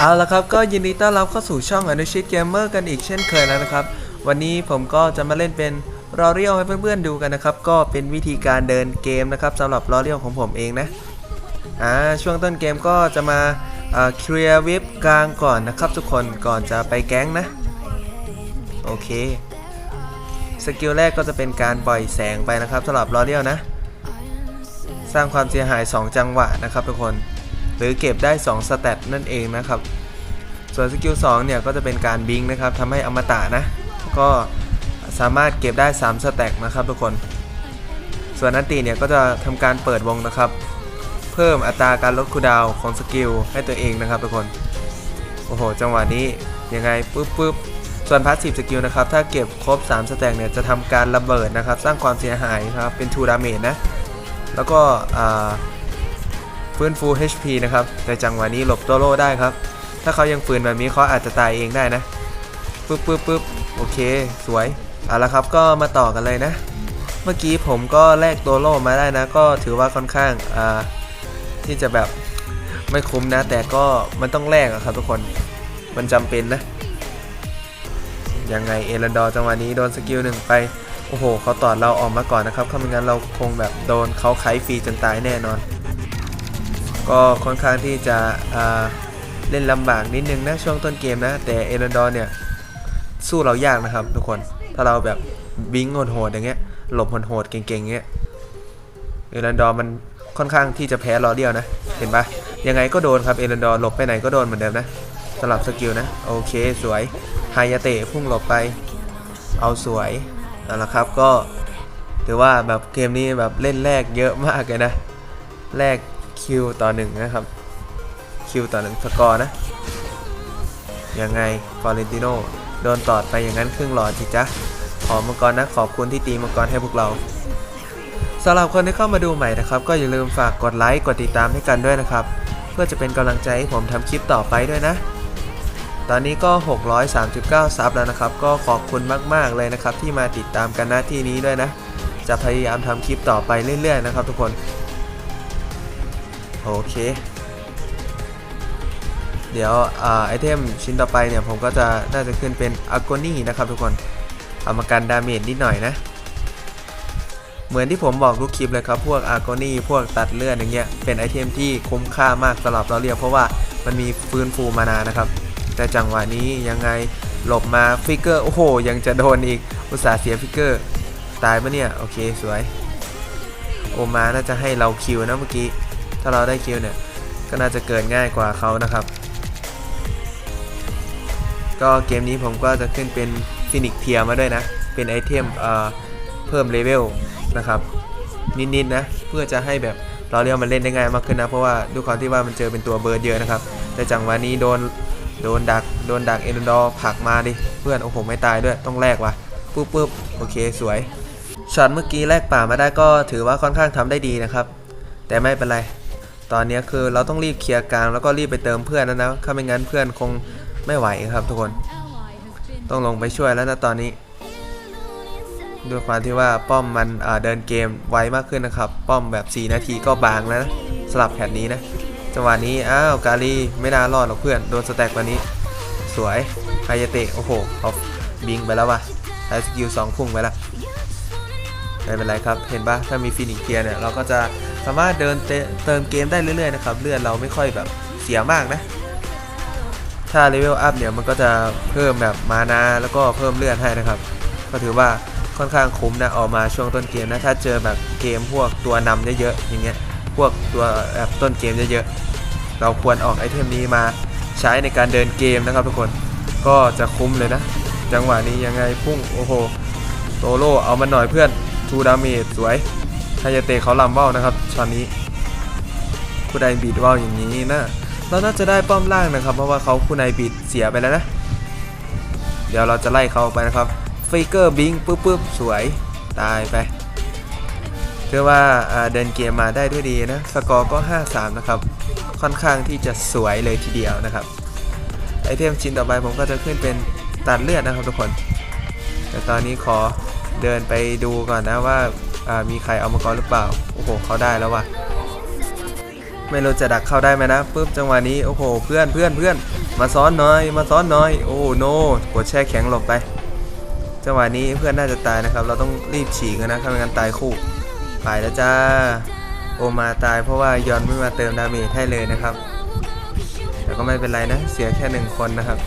เอาละครับก็ยินดีต้อนรับเข้าสู่ช่องอนุชิตเกมเมอร์กันอีกเช่นเคยแล้วนะครับ วันนี้ผมก็จะมาเล่นเป็นรอเรียลให้เพื่อนๆดูกันนะครับ ก็เป็นวิธีการเดินเกมนะครับสำหรับรอเรียลของผมเองนะอ่าช่วงต้นเกมก็จะมาเคลียร์วิปกลางก่อนนะครับ ทุกคนก่อนจะไปแก๊งนะ โอเคสกิลแรกก็จะเป็นการปล่อยแสงไปนะครับสำหรับรอเรียลนะ สร้างความเสียหาย 2 จังหวะนะครับทุกคน หรือเก็บได้2สเตตนั่นเองนะครับ ส่วนสกิล2เนี่ยก็จะเป็นการบิงนะครับทำให้อมตะนะ ก็สามารถเก็บได้ 3 สแต็กนะครับทุกคน ส่วนนันตีเนี่ยก็จะทำการเปิดวงนะครับ เพิ่มอัตราการลดคูดาวของสกิลให้ตัวเองนะครับทุกคน โอ้โห จังหวะนี้ยังไงปุ๊บปุ๊บส่วนพาสซีฟสกิลนะครับ ถ้าเก็บครบ 3 สแต็กเนี่ยจะทำการระเบิดนะครับ สร้างความเสียหายนะครับ เป็น2ดาเมจนะ แล้วก็อ่า ฟื้นฟู HP นะครับ แต่จังหวะนี้หลบตัวโล่ได้ครับ ถ้าเขายังฝืนแบบนี้เขาอาจจะตายเองได้นะปึ๊บปึ๊บปึ๊บโอเค สวย เอาละครับก็มาต่อกันเลยนะ เมื่อกี้ผมก็แลกตัวโล่มาได้นะ ก็ถือว่าค่อนข้างอ่าที่จะแบบไม่คุ้มนะ แต่ก็มันต้องแลกอะครับทุกคน มันจำเป็นนะ ยังไงเอรันดอร์จังหวะนี้โดนสกิลหนึ่งไป โอ้โหเขาตอดเราออกมาก่อนนะครับถ้าไม่งั้นเราคงแบบโดนเขาไขฟรีจนตายแน่นอน ก็ค่อนข้างที่จะเล่นลำบากนิดนึงนะช่วงต้นเกมนะ แต่เอรันดอร์เนี่ยสู้เรายากนะครับทุกคนถ้าเราแบบบิงโหดๆอย่างเงี้ยหลบโหดๆเก่งๆอย่างเงี้ยเอรันดอร์มันค่อนข้างที่จะแพ้รอเดียวนะ เห็นปะยังไงก็โดนครับเอรันดอร์หลบไปไหนก็โดนเหมือนเดิมนะสลับสกิลนะ โอเคสวยไฮยาเตะพุ่งหลบไป เอาสวยนั่นแหละครับก็ถือว่าแบบเกมนี้แบบเล่นแรกเยอะมากเลยนะแรก คิวต่อหนึ่งนะครับ คิวต่อหนึ่งสกอร์นะ ยังไงฟอเรนติโนโดนตอดไปอย่างนั้นครึ่งหลอดจิจ๊ะขอมังกรนะขอบคุณที่ตีมังกรให้พวกเราสำหรับคนที่เข้ามาดูใหม่นะครับ ก็อย่าลืมฝากกดไลค์กดติดตามให้กันด้วยนะครับ เพื่อจะเป็นกำลังใจให้ผมทำคลิปต่อไปด้วยนะ ตอนนี้ก็ 639 ซับแล้วนะครับ ก็ขอบคุณมาก ๆ เลยนะครับ ที่มาติดตามกันหน้าที่นี้ด้วยนะ จะพยายามทำคลิปต่อไปเรื่อย ๆ นะครับ ทุกคน โอเค เดี๋ยวอไอเทมชิ้นต่อไปเนี่ย ผมก็จะน่าจะขึ้นเป็นอ g กนี่นะครับทุกคน เอามากันดาเมจนิดหน่อยนะ เหมือนที่ผมบอกทุกคลิปเลยครับ พวกอ g กนี่พวกตัดเลือดอย่างเงี้ย เป็นไอเทมที่คุ้มค่ามากสำหรับเราเรียกเพราะว่ามันมีฟื้นฟูมานานะครับ แต่จังหวะนี้ยังไงหลบมาฟิกเกอร์ โอ้โห ยังจะโดนอีก อุตส่าห์เสียฟิกเกอร์ ตายปะเนี่ย โอเค สวย โอมาน่าจะให้เราคิวนะเมื่อกี้ ถ้าเราได้คิวเนี่ย ก็น่าจะเกิดง่ายกว่าเขานะครับ ก็เกมนี้ผมก็จะขึ้นเป็นฟินิกเทียมาด้วยนะ เป็นไอเทมเพิ่มเลเวลนะครับนิดๆนะ เพื่อจะให้แบบเราเรียกมันเล่นได้ง่ายมากขึ้นนะ เพราะว่าด้วยความที่ว่ามันเจอเป็นตัวเบิร์ดเยอะนะครับ แต่จังหวะนี้โดนโดนดักโดนดักเอรนดอร์ผักมาดิเพื่อนโอ้โหไม่ตายด้วยต้องแลกว่ะปุ๊บปุ๊บโอเคสวยช็อตเมื่อกี้แลกป่ามาได้ก็ถือว่าค่อนข้างทำได้ดีนะครับ แต่ไม่เป็นไร ตอนนี้คือเราต้องรีบเคลียร์กลางแล้วก็รีบไปเติมเพื่อนแล้วนะถ้าไม่งั้นเพื่อนคงไม่ไหวครับทุกคน ต้องลงไปช่วยแล้วนะตอนนี้ด้วยความที่ว่าป้อมมันเดินเกมไวมากขึ้นนะครับ ป้อมแบบ 4 นาทีก็บางแล้วนะสลับแผนนี้นะจังหวะนี้อ้าวกาลีไม่น่ารอดหรอกเพื่อนโดนสแต็กวันนี้ สวยไฮยเตะโอ้โหเขาบิงไปแล้วว่ะไฮสกิลสองพุ่งไปแล้ว ไม่เป็นไรครับ เห็นปะถ้ามีฟินิกเกียร์เนี่ยเราก็จะสามารถเดินเติมเกมได้เรื่อยๆนะครับเลือดเราไม่ค่อยแบบเสียมากนะ ถ้าเลเวลอัพเนี่ยมันก็จะเพิ่มแบบมานาแล้วก็เพิ่มเลือดให้นะครับ ก็ถือว่าค่อนข้างคุ้มนะออกมาช่วงต้นเกมนะถ้าเจอแบบเกมพวกตัวนำเยอะๆอย่างเงี้ยพวกตัวแบบต้นเกมเยอะๆเราควรออกไอเทมนี้มาใช้ในการเดินเกมนะครับทุกคนก็จะคุ้มเลยนะ จังหวะนี้ยังไงพุ่งโอ้โหโตโร่เอามันหน่อยเพื่อน ทูดาเมจสวยไฮยาเตะเขาลำว่าวนะครับช็อตนี้ผู้ใดบีดว่าวอย่างนี้นะเราน่าจะได้ป้อมล่างนะครับ เพราะว่าเขาผู้ใดบีดเสียไปแล้วนะ เดี๋ยวเราจะไล่เขาไปนะครับฟิกเกอร์บิงปุ๊บปุ๊บสวยตายไปเชื่อว่าอ่าเดินเกมมาได้ด้วยดีนะสกอร์ก็ 5-3 นะครับ ค่อนข้างที่จะสวยเลยทีเดียวนะครับไอเทมชิ้นต่อไปผมก็จะขึ้นเป็นตัดเลือดนะครับทุกคน แต่ตอนนี้ขอ เดินไปดูก่อนนะว่าามีใครเอามังกรหรือเปล่า โอ้โห เขาได้แล้วว่ะ ไม่รู้จะดักเข้าได้ไหมนะปุ๊บจังหวะนี้ โอ้โห เพื่อนเพื่อนเพื่อน มาซ้อนหน่อย มาซ้อนหน่อย โอ้โนกดแช่แข็งหลบไป จังหวะนี้เพื่อนน่าจะตายนะครับ เราต้องรีบฉีกนะถ้าไม่งั้นตายคู่ ไปแล้วจ้า โอมาตายเพราะว่ายอนไม่มาเติมดาเมจให้เลยนะครับ แต่ก็ไม่เป็นไรนะ เสียแค่หนึ่งคนนะครับ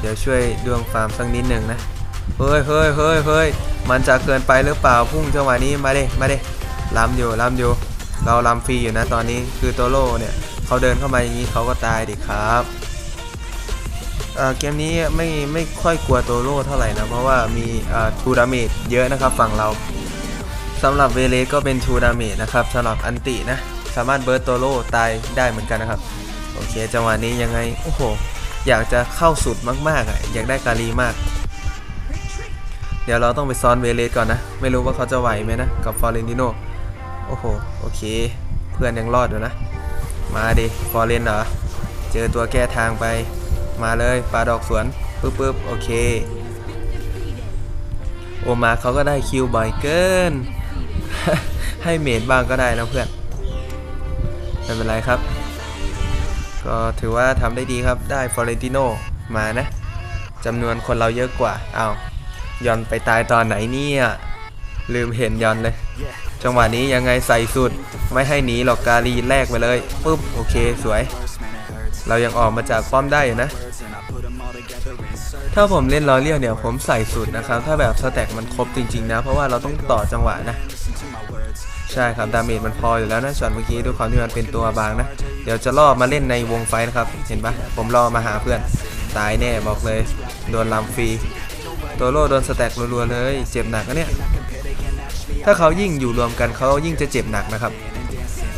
เดี๋ยวช่วยดวงฟาร์มสักนิดหนึ่งนะ เฮ้ยเฮ้ยเฮ้ยเฮ้ยมันจะเกินไปหรือเปล่าพุ่งจังหวะนี้มาเด้มาเด้ล้ำอยู่ล้ำอยู่ เราล้ำฟรีอยู่นะตอนนี้คือโตโร่เนี่ยเขาเดินเข้ามาอย่างนี้เขาก็ตายดิครับเกมนี้ไม่ไม่ค่อยกลัวโตโร่เท่าไหร่นะเพราะว่ามีทูดาเมจเยอะนะครับฝั่งเราสำหรับเวเลสก็เป็นทูดาเมจนะครับสำหรับอันตินะสามารถเบิร์ตโตโร่ตายได้เหมือนกันนะครับโอเคจังหวะนี้ยังไงโอ้โหอยากจะเข้าสุดมากๆอะอยากได้กาลีมาก เดี๋ยวเราต้องไปซ้อนเวเลสก่อนนะ ไม่รู้ว่าเขาจะไหวไหมนะ กับฟอร์เรนติโนโอ้โห โอเค เพื่อนยังรอดอยู่นะ มาดิฟอร์เรนเหรอ เจอตัวแก้ทางไป มาเลยปลาดอกสวนปึ๊บปึ๊บโอเค โอมาเขาก็ได้คิวบ่อยเกิน ให้เมดบ้างก็ได้นะเพื่อน ไม่เป็นไรครับ ก็ถือว่าทำได้ดีครับ ได้ฟอร์เรนติโนมานะจำนวนคนเราเยอะกว่าอ้าว ยอนไปตายตอนไหนเนี่ยลืมเห็นยอนเลย จังหวะนี้ยังไงใส่สุด ไม่ให้หนีหรอกกาลีแรกไปเลยปุ๊บโอเคสวย เรายังออกมาจากป้อมได้อยู่นะ ถ้าผมเล่นลอเลียวเนี่ยผมใส่สุดนะครับ ถ้าแบบสแต็กมันครบจริงๆนะ เพราะว่าเราต้องต่อจังหวะนะ ใช่ครับดาเมจมันพออยู่แล้วนะช็อตเมื่อกี้ด้วยความที่มันเป็นตัวบางนะ เดี๋ยวจะล่อมาเล่นในวงไฟนะครับ เห็นปะผมล่อมาหาเพื่อน ตายแน่บอกเลย โดนลำฟรี ตัวโล่โดนสแต็กรัวๆเลย เจ็บหนักนะเนี่ย ถ้าเขายิ่งอยู่รวมกันเขายิ่งจะเจ็บหนักนะครับ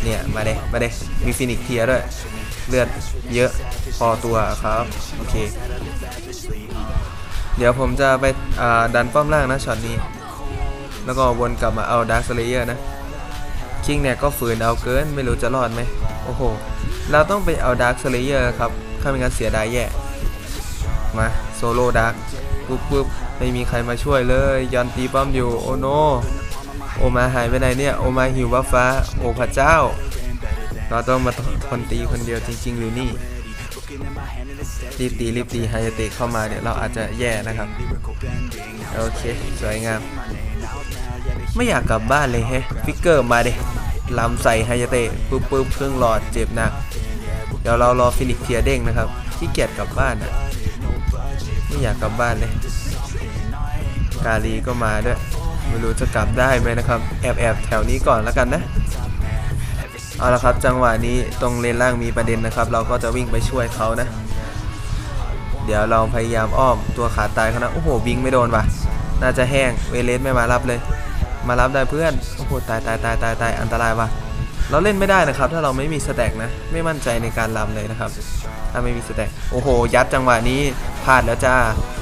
เนี่ยมาเด้มาเด้มีฟินิกเทียด้วย เลือดเยอะพอตัวครับ โอเค เดี๋ยวผมจะไปดันป้อมล่างนะช็อตนี้ แล้วก็วนกลับมาเอาดาร์คสเลเยอร์นะคิงเนี่ยก็ฝืนเอาเกินไม่รู้จะรอดไหมโอ้โห เราต้องไปเอาดาร์คสเลเยอร์ครับถ้าไม่งั้นเสียดายแย่มาโซโล่ดาร์ก ปุ๊บปุ๊บไม่มีใครมาช่วยเลยยอนตีป้อมอยู่ โอโน โอมาหายไปไหนเนี่ย โอมาหิวบัฟฟ้า โอพระเจ้า เราต้องมาทนตีคนเดียวจริง ๆ หรือนี่ รีบตีรีบตีไฮยาเตะเข้ามาเนี่ยเราอาจจะแย่นะครับ โอเค สวยงาม ไม่อยากกลับบ้านเลยแฮะฟิกเกอร์มาเดลำใส่ไฮยาเตะปุ๊บปุ๊บเครื่องหลอดเจ็บหนัก เดี๋ยวเรารอฟินิกเทียเด้งนะครับขี้เกียจกลับบ้านอะ ไม่อยากกลับบ้านเลย กาลีก็มาด้วย ไม่รู้จะกลับได้ไหมนะครับ แอบแอบแถวนี้ก่อนแล้วกันนะ เอาละครับจังหวะนี้ตรงเลนล่างมีประเด็นนะครับ เราก็จะวิ่งไปช่วยเขานะ เดี๋ยวเราพยายามอ้อมตัวขาดตายเขานะ โอ้โหบิงไม่โดนว่ะ น่าจะแห้ง เวเลสไม่มารับเลย มารับได้เพื่อน โอ้โหตายตายตายตายตายอันตรายว่ะ เราเล่นไม่ได้นะครับ ถ้าเราไม่มีสแต็กนะ ไม่มั่นใจในการลำเลยนะครับ ถ้าไม่มีสแต็กโอ้โห ยัดจังหวะนี้พลาดแล้วจ้า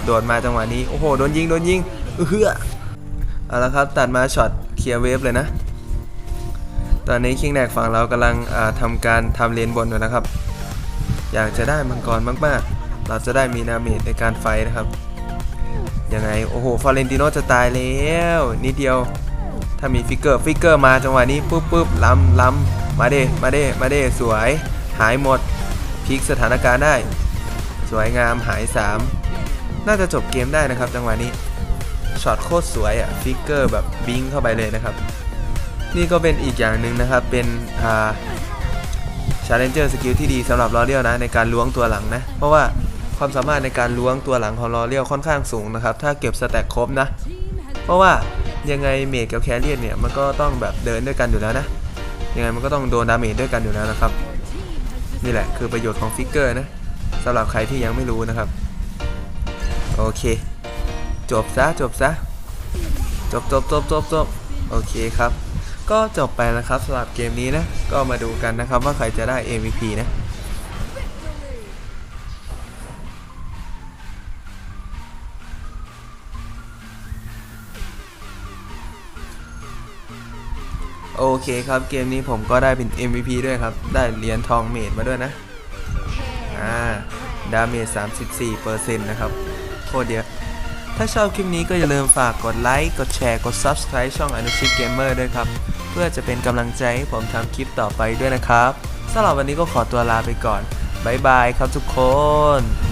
โดดมาจังหวะนี้ โอ้โห โดนยิง โดนยิงเออเอาละครับ ตัดมาช็อตเคลียร์เวฟเลยนะ ตอนนี้คิงแดกฝั่งเรากำลังอ่าทำการทำเลนบนอยู่นะครับ อยากจะได้มังกรมากๆ เราจะได้มีนาเมจในการไฟนะครับ ยังไง โอ้โห ฟอเรนติโนจะตายแล้วนิดเดียว ถ้ามีฟิกเกอร์ ฟิกเกอร์มาจังหวะนี้ปุ๊บปุ๊บล้ำล้ำมาเด้มาเด้มาเด้สวย หายหมด พลิกสถานการณ์ได้ สวยงามหาย 3 น่าจะจบเกมได้นะครับ จังหวะนี้ช็อตโคตรสวยอะ่ะฟิกเกอร์แบบบิงเข้าไปเลยนะครับ นี่ก็เป็นอีกอย่างหนึ่งนะครับ เป็นอ่า Challenger สกิลที่ดีสำหรับลอเรียลนะ ในการล้วงตัวหลังนะ เพราะว่าความสามารถในการล้วงตัวหลังของลอเรียลค่อนข้างสูงนะครับ ถ้าเก็บสแต็กครบนะ เพราะว่ายังไงเมจกับแคเรียนเนี่ยมันก็ต้องแบบเดินด้วยกันอยู่แล้วนะ ยังไงมันก็ต้องโดนดาเมจด้วยกันอยู่แล้วนะครับ นี่แหละคือประโยชน์ของฟิกเกอร์นะสำหรับใครที่ยังไม่รู้นะครับ โอเค จบซะจบซะจบจบจบจบจบโอเคครับ ก็จบไปแล้วครับสำหรับเกมนี้นะ ก็มาดูกันนะครับว่าใครจะได้ MVP นะ อเคครับเกมนี้ผมก็ได้เป็น MVP ด้วยครับ ได้เหรียญทองเมดมาด้วยนะ อ่า ดาเมจ 34%นะครับ โคตรเยอะถ้าชอบคลิปนี้ก็อย่าลืมฝากกดไลค์ กดแชร์ กด Subscribe ช่องอนุชิตเกมเมอร์ด้วยครับ เพื่อจะเป็นกำลังใจให้ผมทำคลิปต่อไปด้วยนะครับสำหรับวันนี้ก็ขอตัวลาไปก่อนบ๊ายบายครับทุกคน